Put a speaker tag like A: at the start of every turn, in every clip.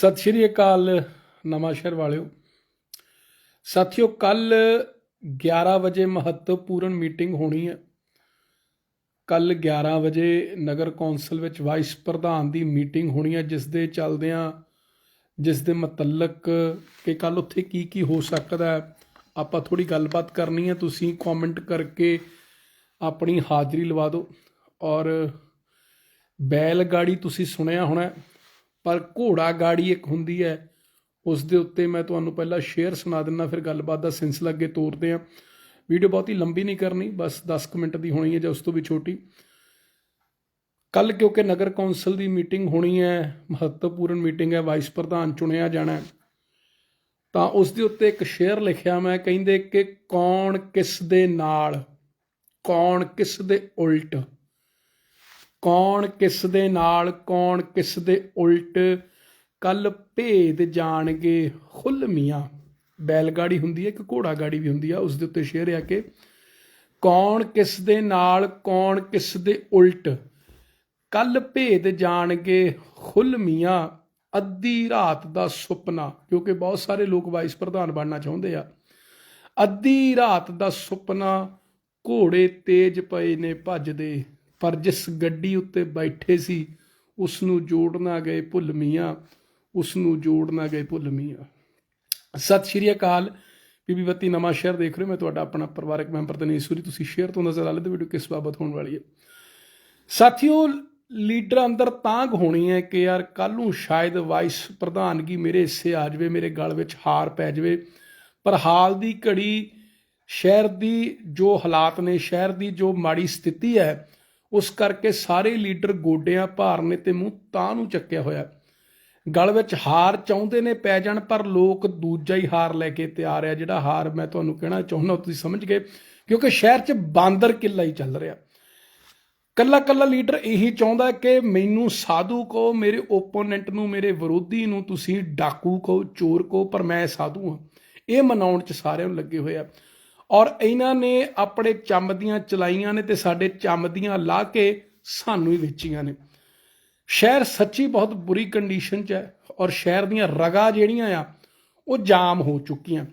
A: ਸਤਿ ਸ਼੍ਰੀ ਅਕਾਲ ਨਵਾਂਸ਼ਹਿਰ ਵਾਲਿਓ। ਸਾਥੀਓ, ਕੱਲ 11 ਵਜੇ ਮਹੱਤਵਪੂਰਨ ਮੀਟਿੰਗ ਹੋਣੀ ਹੈ। ਕੱਲ 11 ਵਜੇ ਨਗਰ ਕੌਂਸਲ ਵਿੱਚ ਵਾਈਸ ਪ੍ਰਧਾਨ ਦੀ ਮੀਟਿੰਗ ਹੋਣੀ ਹੈ, ਜਿਸ ਦੇ ਚੱਲਦਿਆਂ, ਜਿਸ ਦੇ ਮਤਲਕ ਕਿ ਕੱਲ ਉੱਥੇ ਕੀ ਕੀ ਹੋ ਸਕਦਾ ਆਪਾਂ ਥੋੜੀ ਗੱਲਬਾਤ ਕਰਨੀ ਹੈ। ਤੁਸੀਂ ਕਮੈਂਟ ਕਰਕੇ ਆਪਣੀ ਹਾਜ਼ਰੀ ਲਵਾ ਦਿਓ। ਔਰ ਬੈਲ ਗਾੜੀ ਤੁਸੀਂ ਸੁਣਿਆ ਹੋਣਾ ਪਰ ਘੋੜਾ ਗਾੜੀ ਇੱਕ ਹੁੰਦੀ ਹੈ। ਉਸ ਦੇ ਉੱਤੇ ਮੈਂ ਤੁਹਾਨੂੰ ਪਹਿਲਾਂ ਸ਼ੇਅਰ ਸੁਣਾ ਦਿੰਦਾ ਫਿਰ ਗੱਲਬਾਤ ਦਾ ਸਿਲਸਿਲਾ ਅੱਗੇ ਤੋਰਦੇ ਹਾਂ। ਵੀਡੀਓ ਬਹੁਤੀ ਲੰਬੀ ਨਹੀਂ ਕਰਨੀ, ਬਸ 10 ਕੁ ਮਿੰਟ ਦੀ ਹੋਣੀ ਹੈ ਜਾਂ ਉਸ ਤੋਂ ਵੀ ਛੋਟੀ। ਕੱਲ ਕਿਉਂਕਿ ਨਗਰ ਕੌਂਸਲ ਦੀ ਮੀਟਿੰਗ ਹੋਣੀ ਹੈ, ਮਹੱਤਵਪੂਰਨ ਮੀਟਿੰਗ ਹੈ ਵਾਈਸ ਪ੍ਰਧਾਨ ਚੁਣਿਆ ਜਾਣਾ ਹੈ। ਤਾਂ ਉਸ ਦੇ ਉੱਤੇ ਇੱਕ ਸ਼ੇਅਰ ਲਿਖਿਆ ਮੈਂ, ਕਹਿੰਦੇ ਕਿ ਕੌਣ ਕਿਸ ਦੇ ਨਾਲ, ਕੌਣ ਕਿਸ ਦੇ ਉਲਟ। ਕੌਣ ਕਿਸ ਦੇ ਨਾਲ, ਕੌਣ ਕਿਸ ਦੇ ਉਲਟ? ਕੱਲ ਭੇਦ ਜਾਣਗੇ ਖੁੱਲ ਖੁੱਲਮੀਆਂ ਬੈਲਗਾੜੀ ਹੁੰਦੀ ਹੈ, ਇੱਕ ਘੋੜਾ ਗਾੜੀ ਵੀ ਹੁੰਦੀ ਆ, ਉਸ ਦੇ ਉੱਤੇ ਸ਼ੇਅਰ ਆ ਕਿ, ਕੌਣ ਕਿਸ ਦੇ ਨਾਲ, ਕੌਣ ਕਿਸ ਦੇ ਉਲਟ? ਕੱਲ ਭੇਦ ਜਾਣਗੇ ਖੁੱਲ ਮੀਆਂ, ਅੱਧੀ ਰਾਤ ਦਾ ਸੁਪਨਾ, ਕਿਉਂਕਿ ਬਹੁਤ ਸਾਰੇ ਲੋਕ ਵਾਈਸ ਪ੍ਰਧਾਨ ਬਣਨਾ ਚਾਹੁੰਦੇ ਆ। ਅੱਧੀ ਰਾਤ ਦਾ ਸੁਪਨਾ, ਘੋੜੇ ਤੇਜ ਪਏ ਨੇ ਭੱਜਦੇ। ਪਰ ਜਿਸ ਗੱਡੀ ਉੱਤੇ ਬੈਠੇ ਸੀ ਉਸ ਨੂੰ ਜੋੜਨਾ ਗਏ ਭੁੱਲ ਮੀਆਂ ਉਸ ਨੂੰ ਜੋੜਨਾ ਗਏ ਭੁੱਲ ਮੀਆਂ। ਸਤਿ ਸ਼੍ਰੀ ਅਕਾਲ। ਬੀਬੀ ਬੱਤੀ ਨਵਾਂ ਸ਼ਹਿਰ ਦੇਖ ਰਹੇ ਹੋ। ਮੈਂ ਤੁਹਾਡਾ ਆਪਣਾ ਪਰਿਵਾਰਕ ਮੈਂਬਰ ਤਨੀਸ਼ ਸੂਰੀ। ਤੁਸੀਂ ਸ਼ੇਅਰ ਤੋਂ ਨਜ਼ਰ ਆ ਲੈਂਦੇ ਵੀਡੀਓ ਕਿਸ ਬਾਬਤ ਹੋਣ ਵਾਲੀ ਹੈ? ਸਾਥੀਓ, ਲੀਡਰ ਅੰਦਰ ਤਾਂਗ ਹੋਣੀ ਹੈ ਕਿ ਯਾਰ ਕੱਲ ਨੂੰ ਸ਼ਾਇਦ ਵਾਈਸ ਪ੍ਰਧਾਨਗੀ ਮੇਰੇ ਹਿੱਸੇ ਆ ਜਾਵੇ, ਮੇਰੇ ਗਲ ਵਿੱਚ ਹਾਰ ਪੈ ਜਾਵੇ। ਪਰ ਹਾਲ ਦੀ ਘੜੀ ਸ਼ਹਿਰ ਦੀ ਜੋ ਹਾਲਾਤ ਨੇ, ਸ਼ਹਿਰ ਦੀ ਜੋ ਮਾੜੀ ਸਥਿਤੀ ਹੈ ਉਸ ਕਰਕੇ ਸਾਰੇ ਲੀਡਰ ਗੋਡਿਆਂ ਭਾਰ ਨੇ ਤੇ ਮੂੰਹ ਤਾਂ ਨੂੰ ਚੱਕਿਆ ਹੋਇਆ। ਗਲ ਵਿੱਚ ਹਾਰ ਚਾਹੁੰਦੇ ਨੇ ਪੈ ਜਾਣ, ਪਰ ਲੋਕ ਦੂਜਾ ਹੀ ਹਾਰ ਲੈ ਕੇ ਤਿਆਰ ਆ। ਜਿਹੜਾ ਹਾਰ ਮੈਂ ਤੁਹਾਨੂੰ ਕਹਿਣਾ ਚਾਹੁੰਦਾ, ਤੁਸੀਂ ਸਮਝ ਗਏ, ਕਿਉਂਕਿ ਸ਼ਹਿਰ 'ਚ ਬਾਂਦਰ ਕਿੱਲਾ ਹੀ ਚੱਲ ਰਿਹਾ। ਕੱਲਾ ਕੱਲਾ ਲੀਡਰ ਇਹੀ ਚਾਹੁੰਦਾ ਕਿ ਮੈਨੂੰ ਸਾਧੂ ਕਹੋ, ਮੇਰੇ ਓਪੋਨੈਂਟ ਨੂੰ, ਮੇਰੇ ਵਿਰੋਧੀ ਨੂੰ, ਤੁਸੀਂ ਡਾਕੂ ਕਹੋ, ਚੋਰ ਕਹੋ, ਪਰ ਮੈਂ ਸਾਧੂ ਹਾਂ। ਇਹ ਮਨਾਉਣ 'ਚ ਸਾਰਿਆਂ ਨੂੰ ਲੱਗੇ ਹੋਏ ਆ। ਔਰ ਇਹਨਾਂ ਨੇ ਆਪਣੇ ਚੰਮ ਦੀਆਂ ਚਲਾਈਆਂ ਨੇ ਤੇ ਸਾਡੇ ਚੰਮ ਦੀਆਂ ਲਾ ਕੇ ਸਾਨੂੰ ਹੀ ਵੇਚੀਆਂ ਨੇ। ਸ਼ਹਿਰ ਸੱਚੀ ਬਹੁਤ ਬੁਰੀ ਕੰਡੀਸ਼ਨ 'ਚ ਹੈ ਔਰ ਸ਼ਹਿਰ ਦੀਆਂ ਰਗਾ ਜਿਹੜੀਆਂ ਆ, ਉਹ ਜਾਮ ਹੋ ਚੁੱਕੀਆਂ।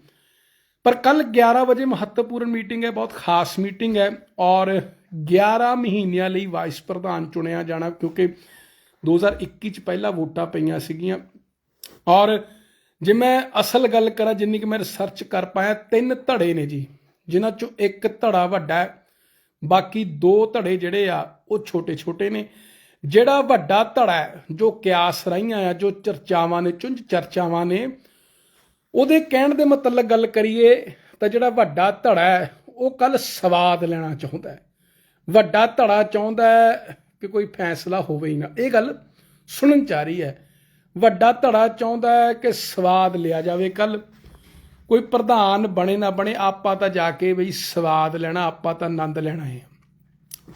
A: ਪਰ ਕੱਲ 11 ਵਜੇ ਮਹੱਤਵਪੂਰਨ ਮੀਟਿੰਗ ਹੈ, ਬਹੁਤ ਖਾਸ ਮੀਟਿੰਗ ਹੈ ਔਰ 11 ਮਹੀਨਿਆਂ ਲਈ ਵਾਈਸ ਪ੍ਰਧਾਨ ਚੁਣਿਆ ਜਾਣਾ ਕਿਉਂਕਿ 2021 ਚ ਪਹਿਲਾਂ ਵੋਟਾਂ ਪਈਆਂ ਸੀਗੀਆਂ। ਔਰ ਜੇ ਮੈਂ ਅਸਲ ਗੱਲ ਕਰਾਂ, ਜਿੰਨੀ ਕਿ ਮੈਂ ਰਿਸਰਚ ਕਰ ਪਾਇਆ, ਤਿੰਨ ਧੜੇ ਨੇ ਜੀ। ਜਿਨ੍ਹਾਂ ਚੋਂ ਇੱਕ ਧੜਾ ਵੱਡਾ ਹੈ। ਬਾਕੀ ਦੋ ਧੜੇ ਜਿਹੜੇ ਆ, ਉਹ ਛੋਟੇ ਛੋਟੇ ਨੇ। ਜਿਹੜਾ ਵੱਡਾ ਧੜਾ ਹੈ, ਜੋ ਕਿਆਸ ਰਹੀਆਂ ਆ, ਜੋ ਚਰਚਾਵਾਂ ਨੇ, ਚੁੰਝ ਚਰਚਾਵਾਂ ਨੇ, ਉਹਦੇ ਕਹਿਣ ਦੇ ਮਤਲਬ ਗੱਲ ਕਰੀਏ ਤਾਂ ਜਿਹੜਾ ਵੱਡਾ ਧੜਾ ਹੈ, ਉਹ ਕੱਲ ਸਵਾਦ ਲੈਣਾ ਚਾਹੁੰਦਾ ਹੈ। ਵੱਡਾ ਧੜਾ ਚਾਹੁੰਦਾ ਹੈ ਕਿ ਕੋਈ ਫੈਸਲਾ ਹੋਵੇ ਹੀ ਨਾ। ਇਹ ਗੱਲ ਸੁਣਨ ਚ ਆ ਰਹੀ ਹੈ। ਵੱਡਾ ਧੜਾ ਚਾਹੁੰਦਾ ਹੈ ਕਿ ਸਵਾਦ ਲਿਆ ਜਾਵੇ ਕੱਲ ਕੋਈ ਪ੍ਰਧਾਨ ਬਣੇ ਨਾ ਬਣੇ, ਆਪਾਂ ਤਾਂ ਜਾ ਕੇ ਬਈ ਸਵਾਦ ਲੈਣਾ, ਆਪਾਂ ਤਾਂ ਆਨੰਦ ਲੈਣਾ ਹੈ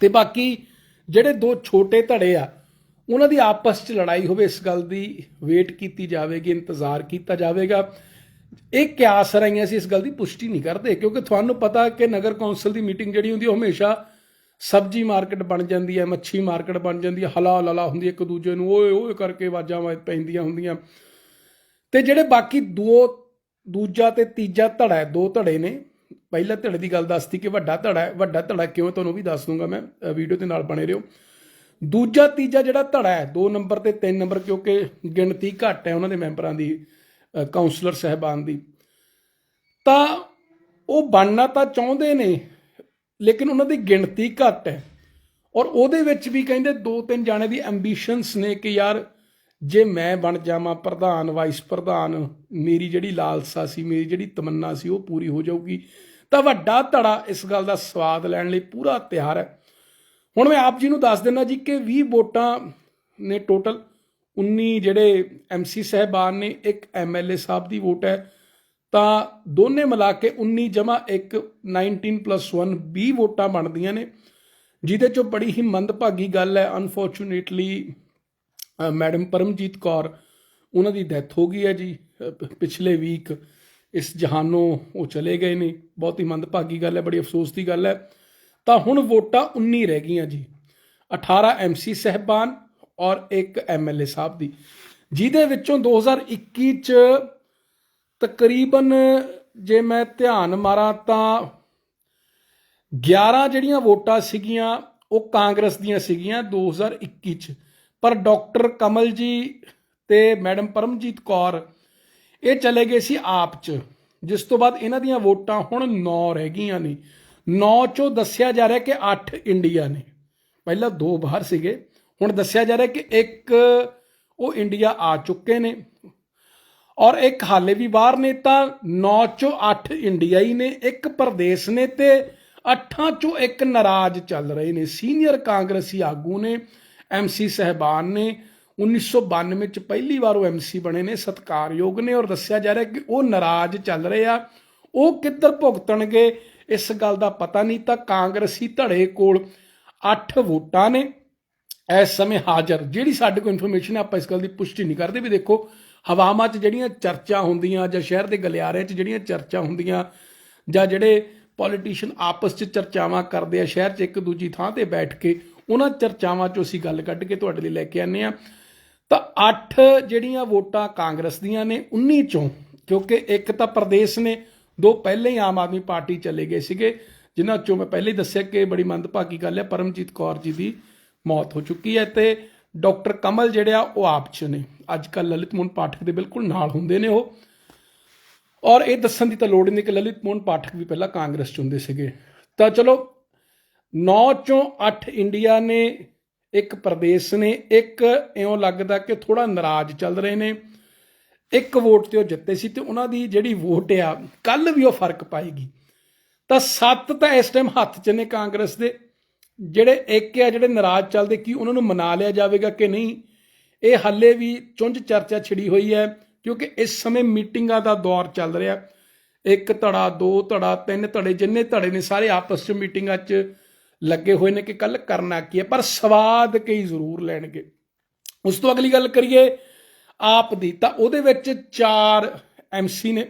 A: ਤੇ ਬਾਕੀ ਜਿਹੜੇ ਦੋ ਛੋਟੇ ਧੜੇ ਆ, ਉਹਨਾਂ ਦੀ ਆਪਸ 'ਚ ਲੜਾਈ ਹੋਵੇ, ਇਸ ਗੱਲ ਦੀ ਵੇਟ ਕੀਤੀ ਜਾਵੇਗੀ, ਇੰਤਜ਼ਾਰ ਕੀਤਾ ਜਾਵੇਗਾ। ਇਹ ਕਿਆਸ ਰਹੀਆਂ ਸੀ, ਇਸ ਗੱਲ ਦੀ ਪੁਸ਼ਟੀ ਨਹੀਂ ਕਰਦੇ, ਕਿਉਂਕਿ ਤੁਹਾਨੂੰ ਪਤਾ ਕਿ ਨਗਰ ਕੌਂਸਲ ਦੀ ਮੀਟਿੰਗ ਜਿਹੜੀ ਹੁੰਦੀ ਉਹ ਹਮੇਸ਼ਾ ਸਬਜੀ ਮਾਰਕੀਟ ਬਣ ਜਾਂਦੀ ਹੈ ਮੱਛੀ ਮਾਰਕੀਟ ਬਣ ਜਾਂਦੀ ਹੈ ਹਲਾ ਲਲਾ ਹੁੰਦੀ ਇੱਕ ਦੂਜੇ ਨੂੰ ਓਏ ਓਏ ਕਰਕੇ ਆਵਾਜ਼ਾਂ ਵਾ- ਪੈਂਦੀਆਂ ਹੁੰਦੀਆਂ। ਤੇ ਜਿਹੜੇ ਬਾਕੀ ਦੋ ਦੂਜਾ ਤੇ ਤੀਜਾ ਧੜਾ ਹੈ ਦੋ ਧੜੇ ਨੇ। ਪਹਿਲਾ ਧੜੇ ਦੀ ਗੱਲ ਦੱਸਤੀ ਕਿ ਵੱਡਾ ਧੜਾ ਹੈ ਵੱਡਾ ਧੜਾ ਕਿਉਂ ਤੁਹਾਨੂੰ ਵੀ ਦੱਸ ਦੂੰਗਾ ਮੈਂ ਵੀਡੀਓ ਦੇ ਨਾਲ ਬਣੇ ਰਹੋ। ਦੂਜਾ ਤੀਜਾ ਜਿਹੜਾ ਧੜਾ ਹੈ 2 ਨੰਬਰ ਤੇ 3 ਨੰਬਰ ਕਿਉਂਕਿ ਗਿਣਤੀ ਘੱਟ ਹੈ ਉਹਨਾਂ ਦੇ ਮੈਂਬਰਾਂ ਦੀ ਅ, ਕਾਉਂਸਲਰ ਸਹਿਬਾਨ ਦੀ। ਤਾਂ ਉਹ ਬਣਨਾ ਤਾਂ ਚਾਹੁੰਦੇ ਨੇ ਲੇਕਿਨ ਉਹਨਾਂ ਦੀ ਗਿਣਤੀ ਘੱਟ ਹੈ। ਔਰ ਉਹਦੇ ਵਿੱਚ ਵੀ ਕਹਿੰਦੇ ਦੋ ਤਿੰਨ ਜਾਣੇ ਦੀ ਐਂਬੀਸ਼ਨਸ ਨੇ ਕਿ ਯਾਰ ਜੇ ਮੈਂ ਬਣ ਜਾਵਾਂ ਪ੍ਰਧਾਨ ਵਾਈਸ ਪ੍ਰਧਾਨ, ਮੇਰੀ ਜਿਹੜੀ ਲਾਲਸਾ ਸੀ, ਮੇਰੀ ਜਿਹੜੀ ਤਮੰਨਾ ਸੀ, ਉਹ ਪੂਰੀ ਹੋ ਜਾਊਗੀ, ਤਾਂ ਵੱਡਾ ਧੜਾ ਇਸ ਗੱਲ ਦਾ ਸਵਾਦ ਲੈਣ ਲਈ ਪੂਰਾ ਤਿਆਰ ਹੈ। ਹੁਣ ਮੈਂ ਆਪ ਜੀ ਨੂੰ ਦੱਸ ਦਿੰਦਾ ਜੀ ਕਿ 20 ਵੋਟਾਂ ਨੇ ਟੋਟਲ 19 ਜਿਹੜੇ ਐਮਸੀ ਸਹਿਬਾਨ ਨੇ, ਇੱਕ ਐਮਐਲਏ ਸਾਹਿਬ ਦੀ ਵੋਟ ਹੈ, ਤਾਂ ਦੋਨੇ ਮਿਲਾ ਕੇ 19 ਜਮਾ 1 19 1 20 ਵੋਟਾਂ ਬਣਦੀਆਂ ਨੇ, ਜਿਹਦੇ ਚੋਂ ਬੜੀ ਹੀ ਮੰਦਭਾਗੀ ਗੱਲ ਹੈ ਅਨਫੋਰਚੂਨੇਟਲੀ ਮੈਡਮ ਪਰਮਜੀਤ ਕੌਰ, ਉਹਨਾਂ ਦੀ ਡੈਥ ਹੋ ਗਈ ਹੈ ਜੀ ਪਿਛਲੇ ਵੀਕ। ਇਸ ਜਹਾਨੋਂ ਉਹ ਚਲੇ ਗਏ ਨੇ। ਬਹੁਤ ਹੀ ਮੰਦਭਾਗੀ ਗੱਲ ਹੈ, ਬੜੀ ਅਫਸੋਸ ਦੀ ਗੱਲ ਹੈ। ਤਾਂ ਹੁਣ ਵੋਟਾਂ 19 ਰਹਿ ਗਈਆਂ ਜੀ। 18 ਐਮਸੀ ਸਹਿਬਾਨ ਔਰ ਇੱਕ ਐਮਐਲਏ ਸਾਹਿਬ ਦੀ। ਜਿਹਦੇ ਵਿੱਚੋਂ 2021 ਚ ਤਕਰੀਬਨ ਜੇ ਮੈਂ ਧਿਆਨ ਮਾਰਾਂ ਤਾਂ 11 ਜਿਹੜੀਆਂ ਵੋਟਾਂ ਸੀਗੀਆਂ, ਉਹ ਕਾਂਗਰਸ ਦੀਆਂ ਸੀਗੀਆਂ 2021 ਚ। ਪਰ ਡਾਕਟਰ ਕਮਲ ਜੀ ਤੇ ਮੈਡਮ ਪਰਮਜੀਤ ਕੌਰ, ਇਹ ਚਲੇ ਗਏ ਸੀ ਆਪ ਚ, ਜਿਸ ਤੋਂ ਬਾਅਦ ਇਹਨਾਂ ਦੀਆਂ ਵੋਟਾਂ ਹੁਣ 9 ਰਹਿ ਗਈਆਂ ਨੇ। 9 ਚੋਂ ਦੱਸਿਆ ਜਾ ਰਿਹਾ ਕਿ 8 ਇੰਡੀਆ ਨੇ। ਪਹਿਲਾਂ ਦੋ ਬਾਹਰ ਸੀਗੇ, ਹੁਣ ਦੱਸਿਆ ਜਾ ਰਿਹਾ ਕਿ ਇੱਕ ਉਹ ਇੰਡੀਆ ਆ ਚੁੱਕੇ ਨੇ। ਔਰ ਇੱਕ ਹਾਲੇ ਵੀ ਬਾਹਰ ਨੇ, ਤਾਂ 9 ਚੋਂ 8 ਹੀ ਨੇ, ਇੱਕ ਪ੍ਰਦੇਸ਼ ਨੇ ਤੇ 8 ਚੋਂ ਇੱਕ ਨਾਰਾਜ਼ ਚੱਲ ਰਹੇ ਨੇ। ਸੀਨੀਅਰ ਕਾਂਗਰਸੀ ਆਗੂ ਨੇ ਐਮਸੀ ਸਹਿਬਾਨ ਨੇ 1992 ਵਿੱਚ ਪਹਿਲੀ ਵਾਰ ਉਹ ਐਮਸੀ ਬਣੇ ਨੇ, ਸਤਕਾਰਯੋਗ ਨੇ ਔਰ ਦੱਸਿਆ ਜਾ ਰਿਹਾ ਕਿ ਉਹ ਨਾਰਾਜ਼ ਚੱਲ ਰਹੇ ਆ। ਉਹ ਕਿੱਧਰ ਭੁਗਤਣਗੇ, ਇਸ ਗੱਲ ਦਾ ਪਤਾ ਨਹੀਂ ਤਾਂ ਕਾਂਗਰਸੀ ਧੜੇ ਕੋਲ 8 ਵੋਟਾਂ ਨੇ। ਇਸ ਸਮੇਂ ਹਾਜ਼ਰ, ਜਿਹੜੀ ਸਾਡੇ ਕੋਲ ਇਨਫੋਰਮੇਸ਼ਨ ਹੈ, ਆਪਾਂ ਇਸ ਗੱਲ ਦੀ ਪੁਸ਼ਟੀ ਨਹੀਂ ਕਰਦੇ ਵੀ ਦੇਖੋ, ਹਵਾਵਾਂ 'ਚ ਜਿਹੜੀਆਂ ਚਰਚਾ ਹੁੰਦੀਆਂ ਜਾਂ ਸ਼ਹਿਰ ਦੇ ਗਲਿਆਰਿਆਂ 'ਚ ਜਿਹੜੀਆਂ ਚਰਚਾ ਹੁੰਦੀਆਂ ਜਾਂ ਜਿਹੜੇ ਪੋਲੀਟੀਸ਼ੀਅਨ ਆਪਸ 'ਚ ਚਰਚਾਵਾਂ ਕਰਦੇ ਆ, ਸ਼ਹਿਰ 'ਚ ਇੱਕ ਦੂਜੀ ਥਾਂ ਤੇ ਬੈਠ ਕੇ ਉਹਨਾਂ ਚਰਚਾਵਾਂ 'ਚੋਂ ਅਸੀਂ ਗੱਲ ਕੱਢ ਕੇ ਤੁਹਾਡੇ ਲਈ ਲੈ ਕੇ ਆਨੇ ਆ ਤਾਂ 8 ਜਿਹੜੀਆਂ ਵੋਟਾਂ ਕਾਂਗਰਸ ਦੀਆਂ ਨੇ 19 ਚੋਂ, ਕਿਉਂਕਿ ਇੱਕ ਤਾਂ ਪ੍ਰਦੇਸ਼ ਨੇ, ਦੋ ਪਹਿਲੇ ਹੀ ਆਮ ਆਦਮੀ ਪਾਰਟੀ ਚਲੇ ਗਏ ਸੀਗੇ, ਜਿਨ੍ਹਾਂ ਚੋਂ ਮੈਂ ਪਹਿਲੇ ਹੀ ਦੱਸਿਆ ਕਿ ਬੜੀ ਮੰਦਭਾਗੀ ਗੱਲ ਹੈ, ਪਰਮਜੀਤ ਕੌਰ ਜੀ ਦੀ ਮੌਤ ਹੋ ਚੁੱਕੀ ਹੈ ਤੇ ਡਾਕਟਰ ਕਮਲ ਜਿਹੜੇ ਆ, ਉਹ ਆਪ ਚ ਨੇ। ਅੱਜ ਕੱਲ ਲਲਿਤ ਮੋਹਨ ਪਾਠਕ ਦੇ ਬਿਲਕੁਲ ਨਾਲ ਹੁੰਦੇ ਨੇ ਉਹ। ਔਰ ਇਹ ਦੱਸਣ ਦੀ ਤਾਂ ਲੋੜ ਨਹੀਂ ਕਿ ਲਲਿਤ ਮੋਹਨ ਪਾਠਕ ਵੀ ਪਹਿਲਾਂ ਕਾਂਗਰਸ ਚ ਹੁੰਦੇ ਸੀਗੇ। ਤਾਂ ਚਲੋ 9 ਚੋਂ 8 ਇੰਡੀਆ ਨੇ, ਇੱਕ ਪ੍ਰਦੇਸ਼ ਨੇ, ਇੱਕ ਇਉਂ ਲੱਗਦਾ ਕਿ ਥੋੜਾ ਨਾਰਾਜ਼ ਚੱਲ ਰਹੇ ਨੇ। ਇੱਕ ਵੋਟ ਤੇ ਉਹ ਜਿੱਤੇ ਸੀ ਤੇ ਉਹਨਾਂ ਦੀ ਜਿਹੜੀ ਵੋਟ ਆ ਕੱਲ ਵੀ ਉਹ ਫ਼ਰਕ ਪਾਏਗੀ। ਤਾਂ ਸੱਤ ਤਾਂ ਇਸ ਟਾਈਮ ਹੱਥ 'ਚ ਨੇ ਕਾਂਗਰਸ ਦੇ। ਜਿਹੜੇ ਇੱਕ ਆ, ਜਿਹੜੇ ਨਾਰਾਜ਼ ਚੱਲਦੇ, ਕੀ ਉਹਨਾਂ ਨੂੰ ਮਨਾ ਲਿਆ ਜਾਵੇਗਾ ਕਿ ਨਹੀਂ? ਇਹ ਹਾਲੇ ਵੀ ਚੁੰਝ ਚਰਚਾ ਛਿੜੀ ਹੋਈ ਹੈ, ਕਿਉਂਕਿ ਇਸ ਸਮੇਂ ਮੀਟਿੰਗਾਂ ਦਾ ਦੌਰ ਚੱਲ ਰਿਹਾ। ਇੱਕ ਧੜਾ, ਦੋ ਧੜਾ, ਤਿੰਨ ਧੜੇ, ਜਿੰਨੇ ਧੜੇ ਨੇ, ਸਾਰੇ ਆਪਸ 'ਚ ਮੀਟਿੰਗਾਂ 'ਚ ਲੱਗੇ ਹੋਏ ਨੇ ਕਿ ਕੱਲ ਕਰਨਾ ਕੀ ਹੈ, ਪਰ ਸਵਾਦ ਕਈ ਜ਼ਰੂਰ ਲੈਣਗੇ। ਉਸ ਤੋਂ ਅਗਲੀ ਗੱਲ ਕਰੀਏ ਆਪ ਦੀ, ਤਾਂ ਉਹਦੇ ਵਿੱਚ ਚਾਰ ਐਮਸੀ ਨੇ।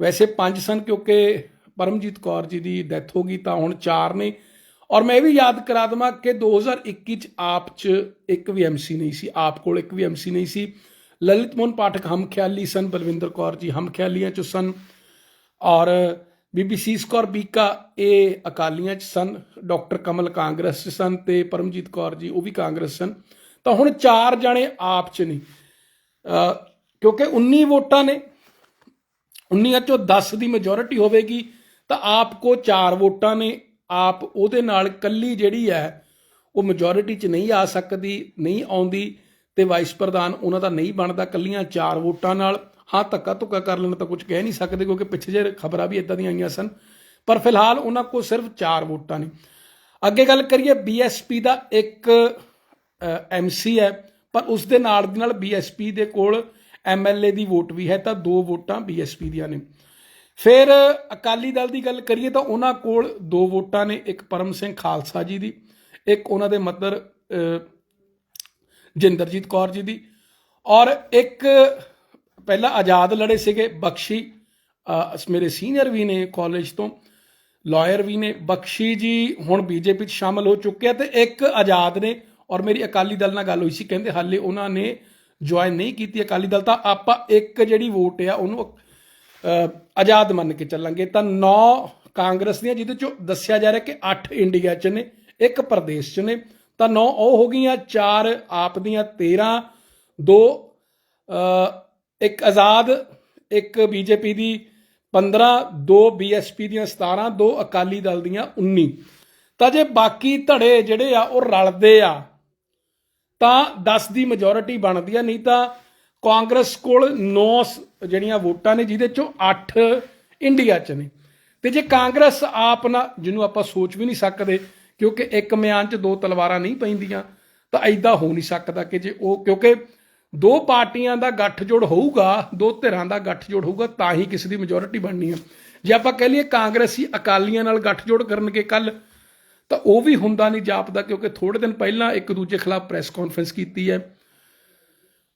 A: ਵੈਸੇ ਪੰਜ ਸਨ ਕਿਉਂਕਿ ਪਰਮਜੀਤ ਕੌਰ ਜੀ ਦੀ ਡੈਥ ਹੋ ਗਈ, ਤਾਂ ਹੁਣ ਚਾਰ ਨੇ। ਔਰ ਮੈਂ ਇਹ ਵੀ ਯਾਦ ਕਰਾ ਦਵਾਂ ਕਿ 2021 ਚ ਆਪ ਚ ਇੱਕ ਵੀ ਐਮਸੀ ਨਹੀਂ ਸੀ, ਆਪ ਕੋਲ ਇੱਕ ਵੀ ਐਮਸੀ ਨਹੀਂ ਸੀ। ਲਲਿਤ ਮੋਹਨ ਪਾਠਕ ਹਮ ਖਿਆਲੀ ਸਨ, ਬਲਵਿੰਦਰ ਕੌਰ ਜੀ ਹਮ ਖਿਆਲੀਆਂ ਚ ਸਨ। ਔਰ ਬੀਬੀ ਸੀਸ ਕੌਰ ਬੀਕਾ, ਇਹ ਅਕਾਲੀਆਂ ਚ ਸਨ, ਡਾਕਟਰ ਕਮਲ ਕਾਂਗਰਸ ਚ ਸਨ ਤੇ ਪਰਮਜੀਤ ਕੌਰ ਜੀ, ਉਹ ਵੀ ਕਾਂਗਰਸ ਸਨ। ਤਾਂ ਹੁਣ ਚਾਰ ਜਣੇ ਆਪ ਚ ਨੇ। ਕਿਉਂਕਿ 19 ਵੋਟਾਂ ਨੇ 19 ਚੋਂ 10 ਦੀ ਮੈਜੋਰਿਟੀ ਹੋਵੇਗੀ, ਤਾਂ ਆਪ ਕੋ 4 ਵੋਟਾਂ ਨੇ, ਆਪ ਉਹਦੇ ਨਾਲ ਕੱਲੀ ਜਿਹੜੀ ਹੈ, ਉਹ ਮੈਜੋਰਿਟੀ 'ਚ ਨਹੀਂ ਆ ਸਕਦੀ, ਨਹੀਂ ਆਉਂਦੀ ਤੇ ਵਾਈਸ ਪ੍ਰਧਾਨ ਉਹਨਾਂ ਦਾ ਨਹੀਂ ਬਣਦਾ ਕੱਲੀਆਂ 4 ਵੋਟਾਂ ਨਾਲ। ਹਾਂ, ਧੱਕਾ ਧੁੱਕਾ ਕਰ ਲੈਣ ਤਾਂ ਕੁਝ ਕਹਿ ਨਹੀਂ ਸਕਦੇ ਕਿਉਂਕਿ ਪਿੱਛੇ ਜੇ ਖਬਰਾਂ ਵੀ ਇਦਾਂ ਦੀਆਂ ਆਈਆਂ ਸਨ। ਪਰ ਫਿਲਹਾਲ ਉਹਨਾਂ ਕੋਲ ਸਿਰਫ 4 ਵੋਟਾਂ ਨੇ। ਅੱਗੇ ਗੱਲ ਕਰੀਏ ਬੀਐਸਪੀ ਦਾ ਇੱਕ ਐਮਸੀ ਹੈ, ਪਰ ਉਸ ਦੇ ਨਾਲ ਦੀ ਨਾਲ ਬੀਐਸਪੀ ਦੇ ਕੋਲ ਐਮਐਲਏ ਦੀ ਵੋਟ ਵੀ ਹੈ ਤਾਂ ਦੋ ਵੋਟਾਂ ਬੀਐਸਪੀ ਦੀਆਂ ਨੇ। ਫਿਰ ਅਕਾਲੀ ਦਲ ਦੀ ਗੱਲ ਕਰੀਏ ਤਾਂ ਉਹਨਾਂ ਕੋਲ ਦੋ ਵੋਟਾਂ ਨੇ, ਇੱਕ ਪਰਮ ਸਿੰਘ ਖਾਲਸਾ ਜੀ ਦੀ, ਇੱਕ ਉਹਨਾਂ ਦੇ ਮਦਰ ਜਿੰਦਰਜੀਤ ਕੌਰ ਜੀ ਦੀ ਔਰ ਇੱਕ ਪਹਿਲਾਂ ਆਜ਼ਾਦ ਲੜੇ ਸੀਗੇ, ਬਖਸ਼ੀ ਮੇਰੇ ਸੀਨੀਅਰ ਵੀ ਨੇ ਕਾਲਜ ਤੋਂ ਲਾਇਰ ਵੀ ਨੇ, ਬਖਸ਼ੀ ਜੀ ਹੁਣ ਬੀਜੇਪੀ 'ਚ ਸ਼ਾਮਲ ਹੋ ਚੁੱਕੇ ਆ ਤੇ ਇੱਕ ਆਜ਼ਾਦ ਨੇ ਔਰ ਮੇਰੀ ਅਕਾਲੀ ਦਲ ਨਾਲ ਗੱਲ ਹੋਈ ਸੀ, ਕਹਿੰਦੇ ਹਾਲੇ ਉਹਨਾਂ ਨੇ ਜੁਆਇਨ ਨਹੀਂ ਕੀਤੀ ਅਕਾਲੀ ਦਲ, ਤਾਂ ਆਪਾਂ ਇੱਕ ਜਿਹੜੀ ਵੋਟ ਆ ਉਹਨੂੰ ਆਜ਼ਾਦ ਮੰਨ ਕੇ ਚੱਲਾਂਗੇ। ਤਾਂ 9 ਕਾਂਗਰਸ ਦੀਆਂ, ਜਿਹਦੇ ਚੋਂ ਦੱਸਿਆ ਜਾ ਰਿਹਾ ਕਿ 8 ਇੰਡੀਆ 'ਚ ਨੇ, ਇੱਕ ਪ੍ਰਦੇਸ਼ 'ਚ ਨੇ, ਤਾਂ 9 ਉਹ ਹੋ ਗਈਆਂ 4 ਆਪ ਦੀਆਂ 13 ਦੋ ਇੱਕ ਆਜ਼ਾਦ, ਇੱਕ ਬੀਜੇਪੀ ਦੀ 15 ਦੋ ਬੀਐਸਪੀ ਦੀਆਂ 17 ਦੋ ਅਕਾਲੀ ਦਲ ਦੀਆਂ 19 ਤਾਂ ਜੇ ਬਾਕੀ ਧੜੇ ਜਿਹੜੇ ਆ, ਉਹ ਰਲਦੇ ਆ, ਤਾਂ 10 ਦੀ ਮੈਜੋਰਿਟੀ ਬਣਦੀ ਆ, ਨਹੀਂ ਤਾਂ ਕਾਂਗਰਸ ਕੋਲ 9 ਜਿਹੜੀਆਂ ਵੋਟਾਂ ਨੇ, ਜਿਹਦੇ ਚੋਂ 8 ਇੰਡੀਆ 'ਚ ਨੇ। ਤੇ ਜੇ ਕਾਂਗਰਸ ਆਪ ਨਾ, ਜਿਹਨੂੰ ਆਪਾਂ ਸੋਚ ਵੀ ਨਹੀਂ ਸਕਦੇ, ਕਿਉਂਕਿ ਇੱਕ ਮਿਆਨ 'ਚ ਦੋ ਤਲਵਾਰਾਂ ਨਹੀਂ ਪੈਂਦੀਆਂ, ਤਾਂ ਐਦਾਂ ਹੋ ਨਹੀਂ ਸਕਦਾ ਕਿ ਜੇ ਉਹ, ਕਿਉਂਕਿ ਦੋ ਪਾਰਟੀਆਂ ਦਾ ਗੱਠਜੋੜ ਹੋਊਗਾ, ਦੋ ਧਿਰਾਂ ਦਾ ਗੱਠਜੋੜ ਹੋਊਗਾ, ਤਾਂ ਹੀ ਕਿਸੇ ਦੀ ਮੈਜੋਰਿਟੀ ਬਣਨੀ ਹੈ ਜੇ ਆਪਾਂ ਕਹਿ ਲਈਏ ਕਾਂਗਰਸੀ ਅਕਾਲੀਆਂ ਨਾਲ ਗੱਠਜੋੜ ਕਰਨਗੇ ਕੱਲ, ਤਾਂ ਉਹ ਵੀ ਹੁੰਦਾ ਨਹੀਂ ਜਾਪਦਾ, ਕਿਉਂਕਿ ਥੋੜੇ ਦਿਨ ਪਹਿਲਾਂ ਇੱਕ ਦੂਜੇ ਖਿਲਾਫ ਪ੍ਰੈਸ ਕਾਨਫਰੰਸ ਕੀਤੀ ਹੈ।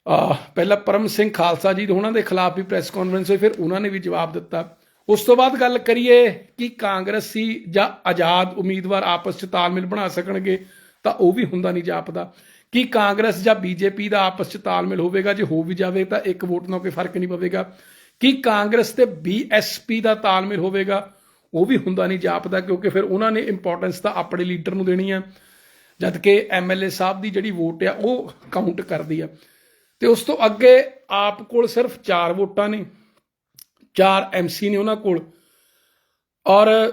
A: ਆ, ਪਹਿਲਾਂ ਪਰਮ ਸਿੰਘ ਖਾਲਸਾ ਜੀ ਉਹਨਾਂ ਦੇ ਖਿਲਾਫ ਵੀ ਪ੍ਰੈਸ ਕਾਨਫਰੰਸ ਹੋਈ, ਫਿਰ ਉਹਨਾਂ ਨੇ ਵੀ ਜਵਾਬ ਦਿੱਤਾ। ਉਸ ਤੋਂ ਬਾਅਦ ਗੱਲ ਕਰੀਏ ਕਿ ਕਾਂਗਰਸੀ ਜਾਂ ਆਜ਼ਾਦ ਉਮੀਦਵਾਰ ਆਪਸ 'ਚ ਤਾਲਮੇਲ ਬਣਾ ਸਕਣਗੇ, ਤਾਂ ਉਹ ਵੀ ਹੁੰਦਾ ਨਹੀਂ ਜਾਪਦਾ। ਕੀ ਕਾਂਗਰਸ ਜਾਂ ਬੀਜੇਪੀ ਦਾ ਆਪਸ ਚ ਤਾਲਮੇਲ ਹੋਵੇਗਾ, ਜੇ ਹੋ ਵੀ ਜਾਵੇ ਤਾਂ ਇੱਕ ਵੋਟ ਨਾਲ ਕੋਈ ਫ਼ਰਕ ਨਹੀਂ ਪਵੇਗਾ। ਕੀ ਕਾਂਗਰਸ ਤੇ ਬੀਐਸਪੀ ਦਾ ਤਾਲਮੇਲ ਹੋਵੇਗਾ, ਉਹ ਵੀ ਹੁੰਦਾ ਨਹੀਂ ਜਾਪਦਾ, ਕਿਉਂਕਿ ਫਿਰ ਉਹਨਾਂ ਨੇ ਇੰਪੋਰਟੈਂਸ ਤਾਂ ਆਪਣੇ ਲੀਡਰ ਨੂੰ ਦੇਣੀ ਆ। ਜਦ ਕਿ ਐਮਐਲਏ ਸਾਹਿਬ ਦੀ ਜਿਹੜੀ ਵੋਟ ਆ, ਉਹ ਕਾਊਂਟ ਕਰਦੀ ਆ। ਤੇ ਉਸ ਤੋਂ ਅੱਗੇ ਆਪ ਕੋਲ ਸਿਰਫ 4 ਵੋਟਾਂ ਨੇ 4 ਐਮਸੀ ਨੇ ਉਹਨਾਂ ਕੋਲ। ਔਰ